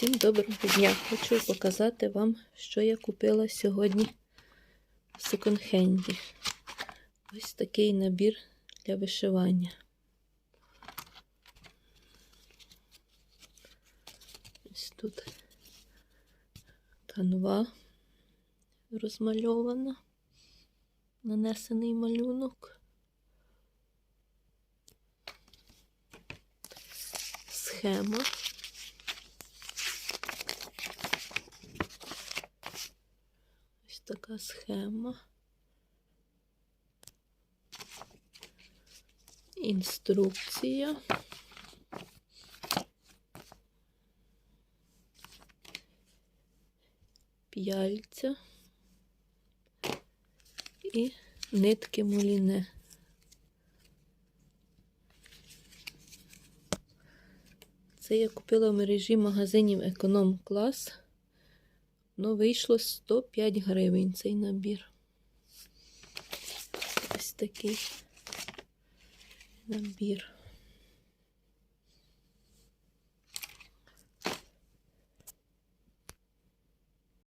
Всім доброго дня! Хочу показати вам, що я купила сьогодні в секонд-хенді. Ось такий набір для вишивання. Ось тут канва розмальована, нанесений малюнок. Схема. Така схема. Інструкція. П'яльця і нитки муліне. Це я купила в мережі магазинів Економ Клас. Ну, вийшло 105 гривень цей набір. Ось такий набір.